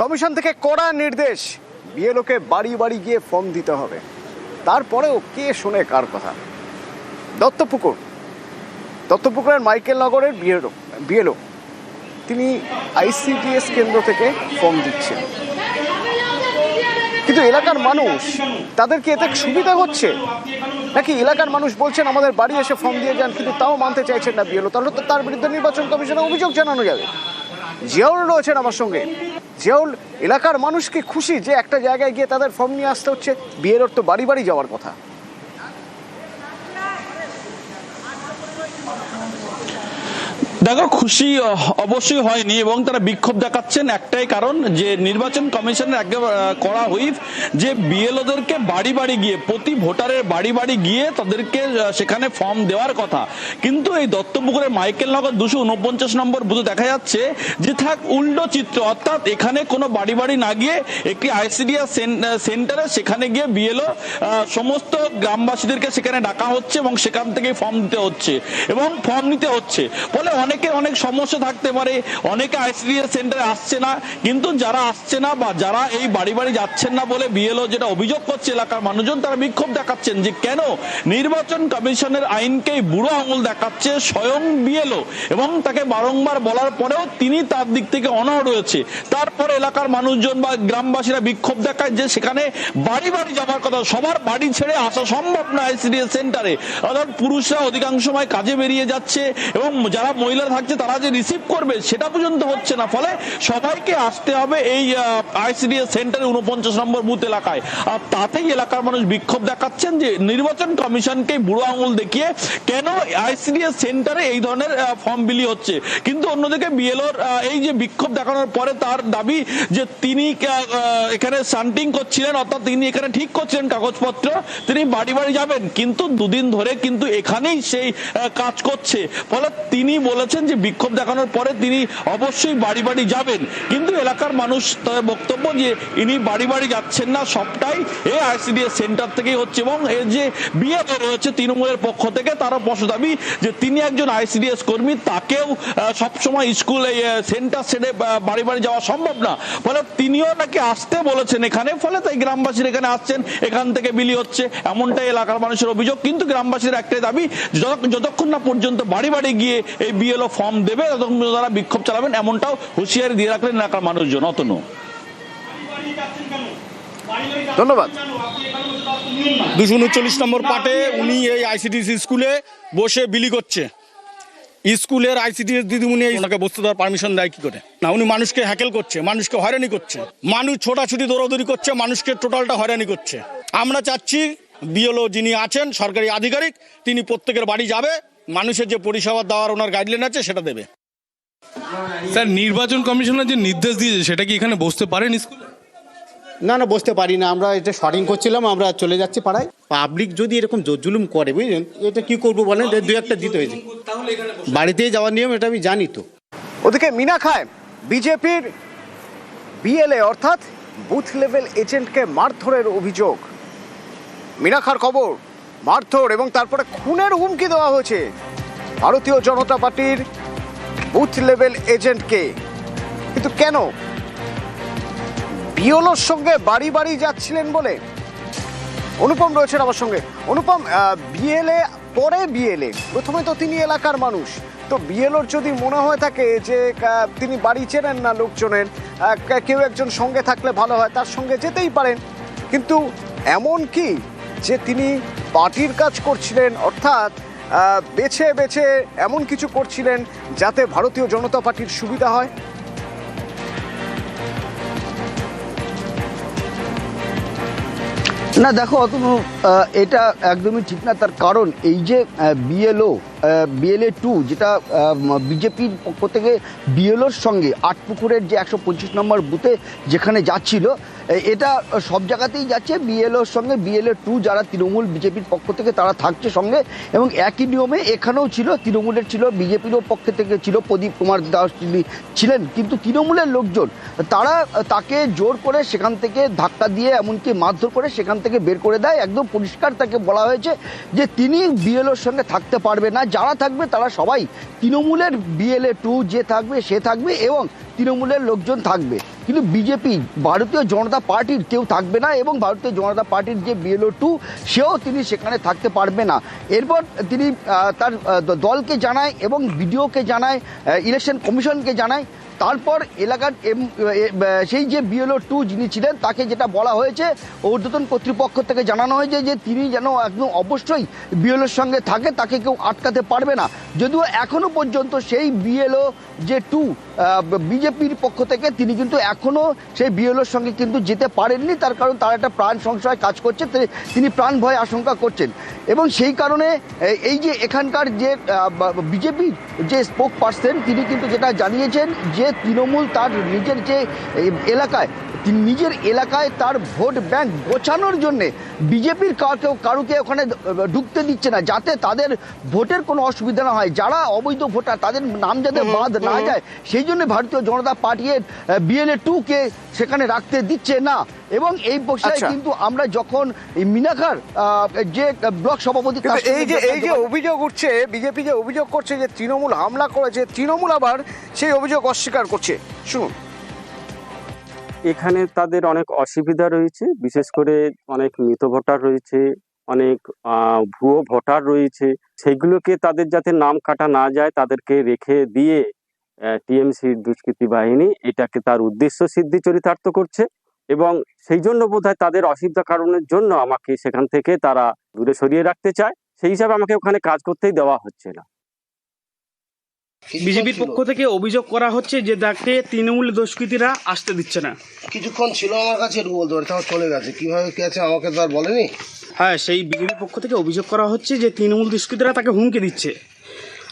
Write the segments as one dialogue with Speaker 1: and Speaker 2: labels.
Speaker 1: Commission থেকে কড়া নির্দেশ। বিএলওকে বাড়ি বাড়ি গিয়ে ফর্ম দিতে হবে। তারপরেও কে শোনে কার কথা? দত্তপুকুর। দত্তপুকুরের মাইকেল নগরের বিএলও বিএলও। তিনি আইসিডিএস কেন্দ্র থেকে ফর্ম দিচ্ছেন। কিন্তু এলাকার মানুষ, তাদের কি এতে সুবিধা হচ্ছে? নাকি এলাকার মানুষ বলছেন, আমাদের বাড়ি এসে ফর্ম দিয়ে যান, কিন্তু তাও মানতে চাইছেন না বিএলও? তাহলে তো তার বিরুদ্ধে নির্বাচন কমিশনে অভিযোগ জানানো যাবে। জিয়াউল রয়েছেন আমার সঙ্গে। জিয়াউল, এলাকার মানুষকে খুশি যে একটা জায়গায় গিয়ে তাদের ফর্ম নিয়ে আসতে হচ্ছে। বিয়ের তো বাড়ি বাড়ি যাওয়ার কথা।
Speaker 2: দেখো খুশি অবশ্যই হয়নি এবং তারা বিক্ষোভ দেখাচ্ছেন একটাই কারণ যে নির্বাচন কমিশনের করা হুইপ যে বিএলওদেরকে বাড়ি বাড়ি গিয়ে, প্রতি ভোটারের বাড়ি বাড়ি গিয়ে তাদেরকে সেখানে ফর্ম দেওয়ার কথা। কিন্তু এই দত্তপুকুরের মাইকেল নগর দুশো উনপঞ্চাশ নম্বর বুথে দেখা যাচ্ছে যে থাক উল্টো চিত্র, অর্থাৎ এখানে কোনো বাড়ি বাড়ি না গিয়ে একটি আইসিডিএস সেন্টারে সেখানে গিয়ে বিএলও সমস্ত গ্রামবাসীদেরকে সেখানে ডাকা হচ্ছে এবং সেখান থেকে ফর্ম দিতে হচ্ছে এবং ফর্ম নিতে হচ্ছে। ফলে অনেকে অনেক সমস্যা থাকতে পারে, অনেকে আইসিডিএস সেন্টারে আসছে না, কিন্তু যারা আসছে না বা যারা এই বাড়ি বাড়ি যাচ্ছেন না বলে বিএলও যেটা অভিযোগ করছে এলাকার মানুষজন, তারা বিক্ষোভ দেখাচ্ছেন যে কেন নির্বাচন কমিশনের আইনকেই বুড়ো আঙুল দেখাচ্ছে স্বয়ং বিএলও এবং তাকে বারংবার বলার পরেও তিনি তার দিক থেকে অনড় রয়েছে। তারপরে এলাকার মানুষজন বা গ্রামবাসীরা বিক্ষোভ দেখায় যে সেখানে বাড়ি বাড়ি যাওয়ার কথা, সবার বাড়ি ছেড়ে আসা সম্ভব না আইসিডিএস সেন্টারে। অর্থাৎ পুরুষরা অধিকাংশ সময় কাজে বেরিয়ে যাচ্ছে এবং যারা মহিলা থাকছে তারা যে রিসিভ করবে সেটা পর্যন্ত হচ্ছে না। ফলে সবাইকে আসতে হবে এই আইসিডিএস সেন্টারে উনপঞ্চাশ নম্বর বুথ এলাকায়। আর তাতেই এলাকার মানুষ বিক্ষোভ দেখাচ্ছেন যে নির্বাচন কমিশনকে বুড়ো আঙুল দেখিয়ে কেন আইসিডিএস সেন্টারে এই ধরনের ফর্ম বিলি হচ্ছে। কিন্তু অন্যদিকে বিএলওর এই যে বিক্ষোভ দেখানোর পরে তার দাবি যে তিনি এখানে সান্টিং করছিলেন, অর্থাৎ তিনি এখানে ঠিক করছিলেন কাগজপত্র, তিনি বাড়ি বাড়ি যাবেন। কিন্তু দুদিন ধরে কিন্তু এখানেই সেই কাজ করছে। ফলে তিনি বলেছেন যে বিক্ষোভ দেখানোর পরে তিনি অবশ্যই বাড়ি বাড়ি যাবেন। কিন্তু এলাকার মানুষ বক্তব্য যে ইনি বাড়ি বাড়ি যাচ্ছেন না, সবটাই এই আইসিডিএস সেন্টার থেকেই হচ্ছে এবং এর যে বিয়ে রয়েছে তৃণমূলের পক্ষ থেকে, তারও স্পষ্ট দাবি যে তিনি একজন আইসিডিএস কর্মী, তাকেও সবসময় স্কুল সেন্টার ছেড়ে বাড়ি বাড়ি যাওয়া সম্ভব না। ফলে তিনিও নাকি আসতে বলেছেন এখানে, ফলে তাই গ্রামবাসীর এখানে আসছেন, এখান থেকে বিলি হচ্ছে, এমনটাই এলাকার মানুষের অভিযোগ। কিন্তু গ্রামবাসীর একটাই দাবি, যত- যতক্ষণ না পর্যন্ত বাড়ি বাড়ি গিয়ে এই বিএলও ফর্ম দেবে ততক্ষণ তারা বিক্ষোভ চালাবেন এমনটাও হুঁশিয়ারি দিয়ে রাখলেন এলাকার মানুষজন অতনু।
Speaker 1: ধন্যবাদ।
Speaker 3: দুশো উনচল্লিশ নম্বর পার্টে উনি এই আইসিডিএস স্কুলে বসে বিলি করছে। স্কুলের আইসিডিএস দিদিমণি ওনাকে বসতে দেওয়ার পারমিশন দেয় কি করে? না উনি মানুষকে হ্যাকেল করছে মানুষকে হয়রানি করছে। মানুষ ছোটাছুটি দৌড়াদৌড়ি করছে মানুষকে টোটালটা হয়রানি করছে। আমরা চাচ্ছি বিএলও যিনি আছেন সরকারি আধিকারিক তিনি প্রত্যেকের বাড়ি যাবে মানুষের যে পরিষেবা দেওয়ার ওনার গাইডলাইন আছে সেটা দেবে।
Speaker 4: স্যার নির্বাচন কমিশনার যে নির্দেশ দিয়েছে সেটা কি এখানে বসতে পারেন স্কুলে?
Speaker 5: না না বসতে পারি না আমরা এটা শর্টিং করছিলাম আমরা চলে যাচ্ছি পাড়ায়। পাবলিক যদি এরকম জোর জুলুম করে বুঝলেন? এটা কি করব বলেন? দু একটা দিতে হয়েছে। বাড়িতেই যাওয়ার নিয়ম এটা আমি জানি তো।
Speaker 1: ওদিকে মিনা খায় বিজেপির বিএলএ অর্থাৎ বুথ লেভেল এজেন্টকে মারধরের অভিযোগ। মিনা খার খবর। মারধর এবং তারপরে খুনের হুমকি দেওয়া হয়েছে। ভারতীয় জনতা পার্টির বুথ লেভেল এজেন্টকে কিন্তু কেন? বিওলোর সঙ্গে বাড়ি বাড়ি যাচ্ছিলেন বলে অনুপম রয়েছেন আমার সঙ্গে। অনুপম বিএলএ পরে বিএলএ। প্রথমে তো তিনি এলাকার মানুষ। তো বিএলওর যদি মনে হয়ে থাকে যে তিনি বাড়ি চেনেন না লোকজনের কেউ একজন সঙ্গে থাকলে ভালো হয়, তার সঙ্গে যেতেই পারেন। কিন্তু এমন কি যে তিনি পার্টির কাজ করছিলেন, অর্থাৎ বেছে বেছে এমন কিছু করছিলেন যাতে ভারতীয় জনতা পার্টির সুবিধা হয়।
Speaker 6: না, দেখো, অতনু এটা একদমই ঠিক না। তার কারণ, এই যে বিএলও বিএলএ টু যেটা বিজেপির পক্ষ থেকে বিএলওর সঙ্গে আটপুকুরের যে একশো পঁচিশ নম্বর বুথে যেখানে যাচ্ছিল এটা সব জায়গাতেই যাচ্ছে। বিএলওর সঙ্গে বিএলএ টু যারা তৃণমূল বিজেপির পক্ষ থেকে তারা থাকছে সঙ্গে। এবং একই নিয়মে এখানেও ছিল, তৃণমূলের ছিল বিজেপিরও পক্ষ থেকে ছিল, প্রদীপ কুমার দাস তিনি ছিলেন। কিন্তু তৃণমূলের লোকজন, তারা তাকে জোর করে সেখান থেকে ধাক্কা দিয়ে, এমনকি মারধর করে সেখান থেকে বের করে দেয়। একদম পরিষ্কার তাকে বলা হয়েছে যে তিনি বিএলওর সঙ্গে থাকতে পারবে না। যারা থাকবে তারা সবাই তৃণমূলের বিএলএ টু যে থাকবে, সে থাকবে এবং তৃণমূলের লোকজন থাকবে। কিন্তু বিজেপি, ভারতীয় জনতা পার্টির কেউ থাকবে না এবং ভারতীয় জনতা পার্টির যে বিএলও টু, সেও তিনি সেখানে থাকতে পারবে না। এরপর তিনি তার দলকে জানায় এবং বিডিওকে জানায় ইলেকশন কমিশনকে জানায়। তারপর এলাকার সেই যে বিএলও টু যিনি ছিলেন, তাকে যেটা বলা হয়েছে, ঊর্ধ্বতন কর্তৃপক্ষ থেকে জানানো হয়েছে যে তিনি যেন একদম অবশ্যই বিএলওর সঙ্গে থাকে, তাকে কেউ আটকাতে পারবে না। যদিও এখনও পর্যন্ত সেই বিএলও যে টু বিজেপির পক্ষ থেকে তিনি কিন্তু এখনও সেই বিএলওর সঙ্গে কিন্তু যেতে পারেননি। তার কারণ তার একটা প্রাণ সংশয় কাজ করছে তিনি প্রাণ ভয় আশঙ্কা করছেন। এবং সেই কারণে এই যে এখানকার যে বিজেপির যে স্পোক পার্সন তিনি কিন্তু যেটা জানিয়েছেন যে তৃণমূল তার নিজের যে এলাকায় নিজের এলাকায় তার ভোট ব্যাংক গোছানোর জন্যে বিজেপির কাউকেও কারুকে ওখানে ঢুকতে দিচ্ছে না যাতে তাদের ভোটের কোনো অসুবিধা না হয়। যারা অবৈধ ভোটার তাদের নাম যাতে বাদ না যায় সেই জন্য ভারতীয় জনতা পার্টির বিএলএ টুকে সেখানে রাখতে দিচ্ছে না। এবং এই পক্ষে
Speaker 1: আচ্ছা।
Speaker 6: কিন্তু আমরা যখন আহ, যে ব্লক সভাপতি
Speaker 1: এই যে এই যে অভিযোগ উঠছে বিজেপি যে অভিযোগ করছে যে তৃণমূল হামলা করেছে তৃণমূল আবার সেই অভিযোগ অস্বীকার করছে। শুনুন।
Speaker 7: এখানে তাদের অনেক অসুবিধা রয়েছে বিশেষ করে অনেক মৃত ভোটার রয়েছে অনেক আহ, ভুয়ো ভোটার রয়েছে। সেগুলোকে তাদের যাতে নাম কাটা না যায় তাদেরকে রেখে দিয়ে টিএমসির দুষ্কৃতী বাহিনী এটাকে তার উদ্দেশ্য সিদ্ধি চরিতার্থ করছে। এবং সেই জন্য বোধহয় তাদের অসুবিধা কারণের জন্য আমাকে সেখান থেকে তারা দূরে সরিয়ে রাখতে চায়। সেই হিসাবে আমাকে ওখানে কাজ করতেই দেওয়া হচ্ছে না।
Speaker 8: বিজেপির পক্ষ থেকে অভিযোগ করা হচ্ছে যে তাকে তৃণমূল দুষ্কৃতীরা আসতে দিচ্ছে না।
Speaker 9: কিছুক্ষণ ছিল আমার কাছে একটু বলতে পারি তাও চলে গেছে। কীভাবে কি আছে আমাকে তো আর বলেনি?
Speaker 8: হ্যাঁ সেই বিজেপির পক্ষ থেকে অভিযোগ করা হচ্ছে যে তৃণমূল দুষ্কৃতীরা তাকে হুমকি দিচ্ছে।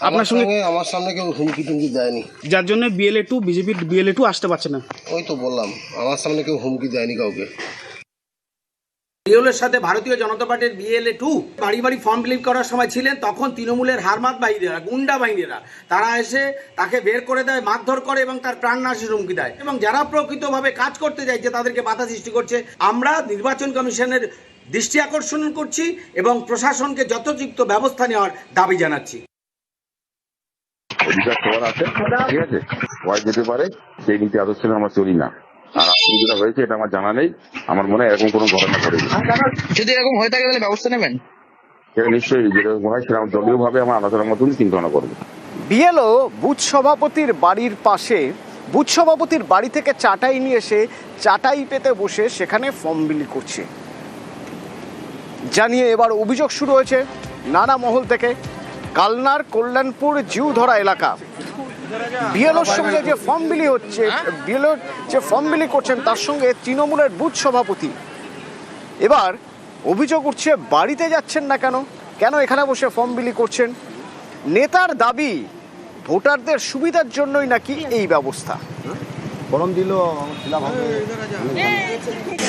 Speaker 8: আপনার সঙ্গে
Speaker 9: আমার সামনে কেউ হুমকি টুমকি দেয়নি।
Speaker 8: যার জন্য বিএলএ টু বিজেপির বিএলএ টু আসতে পারছে না।
Speaker 9: ওই তো বললাম আমার সামনে কেউ হুমকি দেয়নি কাউকে।
Speaker 10: বিএলের সাথে ভারতীয় জনতা পার্টির বিএলএ টু বাড়ি বাড়ি ফর্ম ফিল করার সময় ছিলেন তখন তৃণমূলের হারমাত বাহিনীরা গুন্ডা বাহিনীরা। তারা এসে তাকে বের করে দেয় মারধর করে এবং তার প্রাণ নাশের হুমকি দেয়। এবং যারা প্রকৃতভাবে কাজ করতে চাইছে তাদেরকে বাধা সৃষ্টি করছে। আমরা নির্বাচন কমিশনের দৃষ্টি আকর্ষণ করছি এবং প্রশাসনকে যথোচিত ব্যবস্থা নেওয়ার দাবি জানাচ্ছি।
Speaker 11: অধিকার সবার আছে ঠিক আছে সবাই যেতে পারে সেই নীতি আদর্শে আমরা চলি না আর যেটা হয়েছে এটা আমার জানা নেই আমার মনে হয় এরকম কোনো ঘটনা ঘটেনি
Speaker 10: যদি এরকম হয়ে থাকে তাহলে ব্যবস্থা নেবেন
Speaker 11: সেটা নিশ্চয়ই যেরকম হয় সেটা আমার দলীয় ভাবে আমার আলোচনার মতন চিন্তা ভাবনা করব
Speaker 1: বিএলও বুথ সভাপতির বাড়ির পাশে বুথ সভাপতির বাড়ি থেকে চাটাই নিয়ে এসে চাটাই পেতে বসে সেখানে ফর্ম বিলি করছে। জানিয়ে এবার অভিযোগ শুরু হয়েছে নানা মহল থেকে। কালনার কল্যাণপুর জিউধরা এলাকা। বিএলওর সঙ্গে যে ফর্ম বিলি হচ্ছে বিএলও যে ফর্ম বিলি করছেন তার সঙ্গে তৃণমূলের বুথ সভাপতি। এবার অভিযোগ উঠছে বাড়িতে যাচ্ছেন না কেন? কেন এখানে বসে ফর্ম বিলি করছেন? নেতার দাবি ভোটারদের সুবিধার জন্যই নাকি এই ব্যবস্থা?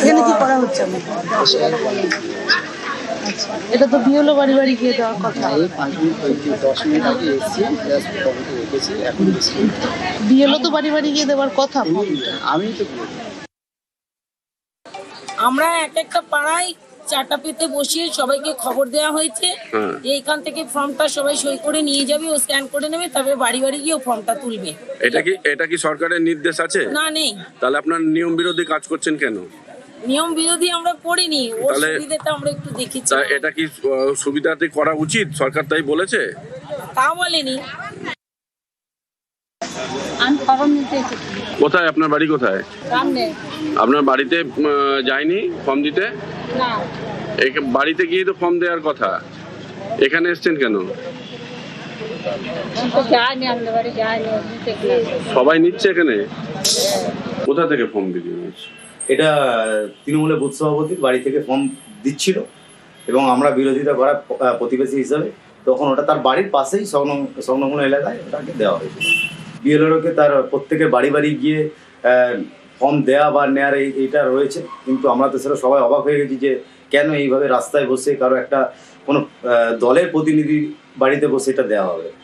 Speaker 12: এখানে কি করা হচ্ছে? এটা তো বিয়েলো বাড়ি বাড়ি গিয়ে দেওয়ার কথা। বিয়েলো তো বাড়ি বাড়ি গিয়ে দেওয়ার কথা।
Speaker 13: আমি তো আমরা এক একটা পাড়ায় চাটা পেতে বসিয়ে সবাইকে খবর দেওয়া হয়েছে। যে এখান থেকে ফর্মটা সবাই সই করে নিয়ে যাবে ও স্ক্যান করে নেবে তারপরে বাড়ি বাড়ি গিয়ে ও ফর্মটা তুলবে।
Speaker 7: এটা কি এটা কি সরকারের নির্দেশ আছে?
Speaker 13: না নেই।
Speaker 7: তাহলে আপনার নিয়ম বিরোধী কাজ করছেন কেন?
Speaker 13: নিয়ম বিরোধী আমরা করিনি ওর
Speaker 7: তাহলে-
Speaker 13: সুবিধাটা আমরা একটু দেখেছি।
Speaker 7: তা এটা কি আহ, সুবিধাতে করা উচিত? সরকার তাই বলেছে?
Speaker 13: তা বলেনি।
Speaker 12: আমি খবর নিতে এসেছি।
Speaker 7: কোথায়? আপনার বাড়ি কোথায়?
Speaker 12: সামনে
Speaker 7: আপনার বাড়িতে উম, যায়নি ফর্ম দিতে?
Speaker 12: না।
Speaker 7: এই বাড়িতে গিয়ে তো ফর্ম দেওয়ার কথা। এখানে এসছেন কেন?
Speaker 12: যায়নি আমাদের বাড়ি যায়নি নিতে
Speaker 7: সবাই নিচ্ছে এখানে? কোথা থেকে ফর্ম দিলি
Speaker 5: এটা তৃণমূলের বুথ সভাপতির বাড়ি থেকে ফর্ম দিচ্ছিল এবং আমরা বিরোধিতা করা আহ, প্রতিবেশী হিসাবে। তখন ওটা তার বাড়ির পাশেই সংলগ্ন এলাকায় ওটাকে দেওয়া হয়েছিল। বিএলওকে তার প্রত্যেকের বাড়ি বাড়ি গিয়ে ফর্ম দেওয়া বা নেওয়ার এই- এইটা রয়েছে। কিন্তু আমরা তো সেটা সবাই অবাক হয়ে গেছি যে কেন এইভাবে রাস্তায় বসে কারও একটা কোনো দলের প্রতিনিধি বাড়িতে বসে এটা দেওয়া হবে।